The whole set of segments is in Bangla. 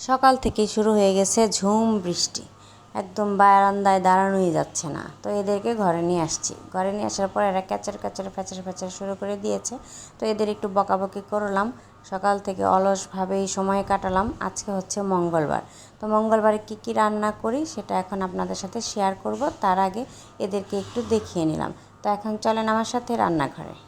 সকাল থেকেই শুরু হয়ে গেছে ঝুম বৃষ্টি। একদম বারান্দায় দাঁড়ানোই যাচ্ছে না। তো এদেরকে ঘরে নিয়ে আসছি। ঘরে নিয়ে আসার পর এরা ক্যাচার ক্যাচার ফ্যাচার ফ্যাচার শুরু করে দিয়েছে। তো এদের একটু বকাবকি করলাম। সকাল থেকে অলসভাবেই সময় কাটালাম। আজকে হচ্ছে মঙ্গলবার। তো মঙ্গলবারে কী কী রান্না করি সেটা এখন আপনাদের সাথে শেয়ার করব। তার আগে এদেরকে একটু দেখিয়ে নিলাম। তো এখন চলেন আমার সাথে রান্নাঘরে।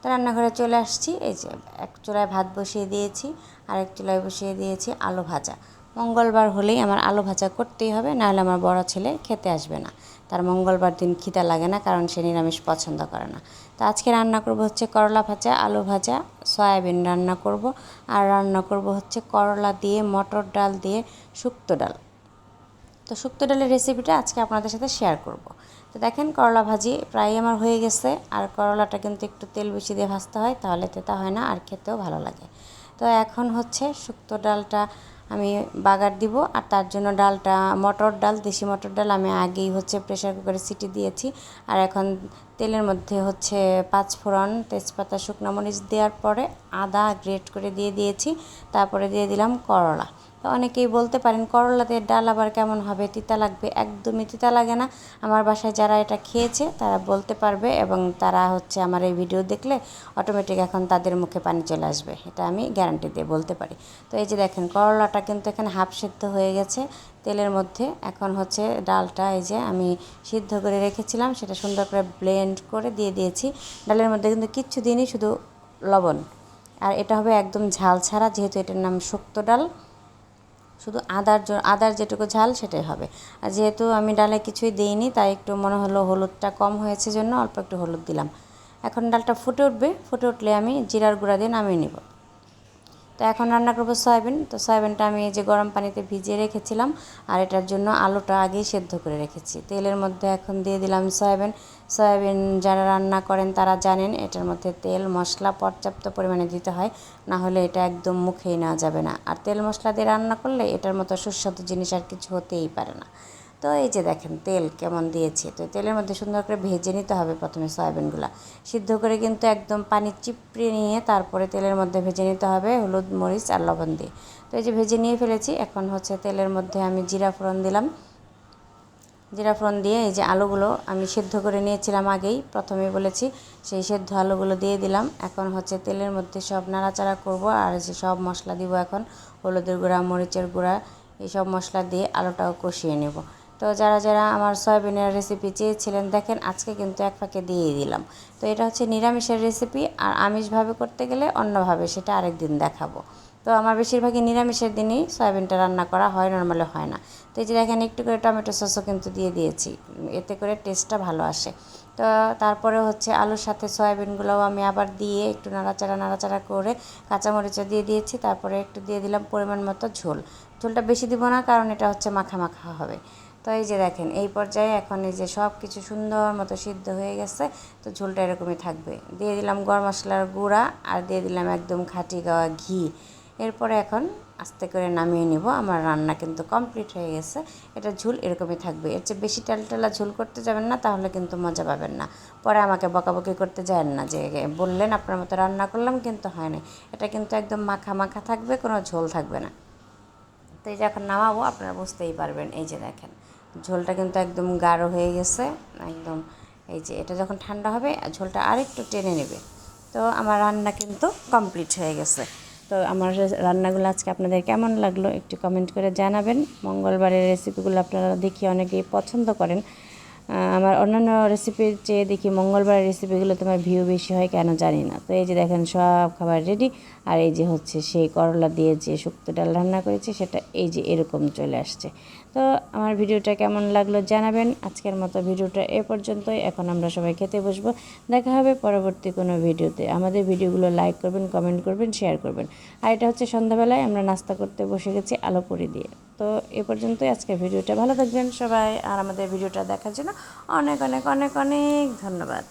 তো রান্নাঘরে চলে আসছি। এই যে এক চুলায় ভাত বসিয়ে দিয়েছি আর এক চুলায় বসিয়ে দিয়েছি আলু ভাজা। মঙ্গলবার হলেই আমার আলু ভাজা করতেই হবে, নাহলে আমার বড় ছেলে খেতে আসবে না। তার মঙ্গলবার দিন খিদা লাগে না, কারণ সে নিরামিষ পছন্দ করে না। তো আজকে রান্না করব হচ্ছে করলা ভাজা, আলু ভাজা, সয়াবিন রান্না করব। আর রান্না করব হচ্ছে করলা দিয়ে, মটর ডাল দিয়ে, শুক্তো ডাল। তো শুক্তো ডালের রেসিপিটা আজকে আপনাদের সাথে শেয়ার করব। তো দেখেন করলা ভাজি প্রায় আমার হয়ে গেছে, আর করলাটা কিন্তু একটু তেল বেশি দিয়ে ভাজতে হয়, তাহলে তেতা হয় না আর খেতেও ভালো লাগে। তো এখন হচ্ছে শুক্তো ডালটা আমি বাগার দিব, আর তার জন্য ডালটা, মটর ডাল, দেশি মটর ডাল আমি আগেই হচ্ছে প্রেশার কুকারে সিটি দিয়েছি। আর এখন তেলের মধ্যে হচ্ছে পাঁচ ফোড়ন তেজপাতা, শুকনো মরিচ দেওয়ার পরে আদা গ্রেট করে দিয়ে দিয়েছি, তারপরে দিয়ে দিলাম করলা। অনেকেই বলতে পারেন করলাতে ডাল আবার কেমন হবে? তিতা লাগবে। একদমই তিতা লাগে না। আমার বাসায় যারা এটা খেয়েছে, তারা বলতে পারবে এবং তারা হচ্ছে আমার এই ভিডিও দেখলে অটোমেটিক এখন তাদের মুখে পানি চলে আসবে। এটা আমি গ্যারান্টি দিয়ে বলতে পারি। তো এই যে দেখেন, করলাটা কিন্তু এখানে হাফ সিদ্ধ হয়ে গেছে। তেলের মধ্যে এখন হচ্ছে ডালটা এই যে আমি সিদ্ধ করে রেখেছিলাম, সেটা সুন্দর করে ব্লেন্ড করে দিয়ে দিয়েছি। ডালের মধ্যে কিন্তু কিচ্ছু দিনই শুধু লবণ। আর এটা হবে একদম ঝাল ছাড়া, যেহেতু এটার নাম শুক্তো ডাল। শুধু আদার আদার যেটুকু ঝাল সেটাই হবে। আর যেহেতু আমি ডালে কিছুই দিইনি, তাই একটু মনে হলো হলুদটা কম হয়েছে জন্য অল্প একটু হলুদ দিলাম। এখন ডালটা ফুটে উঠবে, ফুটে উঠলে আমি জিরার গুঁড়া দিয়ে নামিয়ে নেব। তো এখন রান্না করব সয়াবিন। তো সয়াবিনটা আমি এই যে গরম পানিতে ভিজিয়ে রেখেছিলাম, আর এটার জন্য আলুটা আগেই সেদ্ধ করে রেখেছি। তেলের মধ্যে এখন দিয়ে দিলাম সয়াবিন। সয়াবিন যারা রান্না করেন তারা জানেন, এটার মধ্যে তেল, মশলা পর্যাপ্ত পরিমাণে দিতে হয়, না হলে এটা একদম মুখেই নেওয়া যাবে না। আর তেল মশলা দিয়ে রান্না করলে এটার মতো সুস্বাদু জিনিস আর কিছু হতেই পারে না। তো এই যে দেখেন তেল কেমন দিয়েছে, তো তেলের মধ্যে সুন্দর করে ভেজে নিতে হবে প্রথমে সয়াবিনগুলো। সিদ্ধ করে কিন্তু একদম পানি চিপড়ে নিয়ে তারপরে তেলের মধ্যে ভেজে নিতে হবে হলুদ, মরিচ আর লবণ দিয়ে। তো এই যে ভেজে নিয়ে ফেলেছি, এখন হচ্ছে তেলের মধ্যে আমি জিরা ফোড়ন দিলাম। জিরা ফোড়ন দিয়ে এই যে আলুগুলো আমি সেদ্ধ করে নিয়েছিলাম আগেই, প্রথমে বলেছি সেই সেদ্ধ আলুগুলো দিয়ে দিলাম। এখন হচ্ছে তেলের মধ্যে সব নাড়াচাড়া করব আর যে সব মশলা দিব এখন, হলুদের গুঁড়া, মরিচের গুঁড়া এইসব মশলা দিয়ে আলুটাও কষিয়ে নেব। তো যারা যারা আমার সয়াবিনের রেসিপি চেয়েছিলেন, দেখেন আজকে কিন্তু এক ফাঁকে দিয়ে দিলাম। তো এটা হচ্ছে নিরামিষের রেসিপি আর আমিষভাবে করতে গেলে অন্যভাবে সেটা আরেক দিন দেখাবো। তো আমার বেশিরভাগই নিরামিষের দিনই সয়াবিনটা রান্না করা হয় নর্মালি হয় না। তো এই যে দেখেন, একটু করে টমেটো সসও কিন্তু দিয়ে দিয়েছি, এতে করে টেস্টটা ভালো আসে। তো তারপরে হচ্ছে আলুর সাথে সয়াবিনগুলোও আমি আবার দিয়ে একটু নাড়াচাড়া নাড়াচাড়া করে কাঁচামরিচও দিয়ে দিয়েছি, তারপরে একটু দিয়ে দিলাম পরিমাণ মতো ঝোল। ঝোলটা বেশি দিব না, কারণ এটা হচ্ছে মাখা মাখা হবে। তো এই যে দেখেন, এই পর্যায়ে এখন এই যে সব কিছু সুন্দর মতো সিদ্ধ হয়ে গেছে, তো ঝোলটা এরকমই থাকবে। দিয়ে দিলাম গরম মশলার গুঁড়া আর দিয়ে দিলাম একদম খাঁটি গাওয়া ঘি। এরপরে এখন আস্তে করে নামিয়ে নিব। আমার রান্না কিন্তু কমপ্লিট হয়ে গেছে। এটা ঝুল এরকমই থাকবে। এর চেয়ে বেশি টালটালা ঝুল করতে যাবেন না, তাহলে কিন্তু মজা পাবেন না। পরে আমাকে বকাবকি করতে যান না। যে বললেন, আপনার মতো রান্না করলাম, কিন্তু হয় না এটা কিন্তু একদম মাখা মাখা থাকবে, কোনো ঝোল থাকবে না। এই যে এখন নামাবো, আপনারা বুঝতেই পারবেন। এই যে দেখেন, ঝোলটা কিন্তু একদম গাঢ় হয়ে গেছে, একদম এই যে এটা যখন ঠান্ডা হবে, ঝোলটা আরেকটু টেনে নেবে। তো আমার রান্না কিন্তু কমপ্লিট হয়ে গেছে। তো আমার রান্নাগুলো আজকে আপনাদের কেমন লাগল একটু কমেন্ট করে জানাবেন। মঙ্গলবারের রেসিপিগুলো আপনারা দেখি অনেকেই পছন্দ করেন। আমার অন্যান্য রেসিপির চেয়ে দেখি মঙ্গলবারের রেসিপিগুলো তোমার ভিউ বেশি হয় কেন জানি না। তো এই যে দেখেন সব খাবার রেডি আর এই যে হচ্ছে সেই করলা দিয়ে যে শুক্তো ডাল রান্না করেছি, সেটা এই যে এরকম চলে আসছে। তো আমার ভিডিওটা কেমন লাগল জানাবেন। আজকের মতো ভিডিওটা এ পর্যন্তই। এখন আমরা সবাই খেতে বসবো। দেখা হবে পরবর্তী কোনো ভিডিওতে। আমাদের ভিডিওগুলো লাইক করবেন কমেন্ট করবেন শেয়ার করবেন। আর এটা হচ্ছে সন্ধ্যাবেলায় আমরা নাস্তা করতে বসে গেছি আলো পরি দিয়ে। তো এ পর্যন্তই আজকে ভিডিওটা। ভালো থাকবেন সবাই, আর আমাদের ভিডিওটা দেখার জন্য অনেক অনেক অনেক অনেক ধন্যবাদ।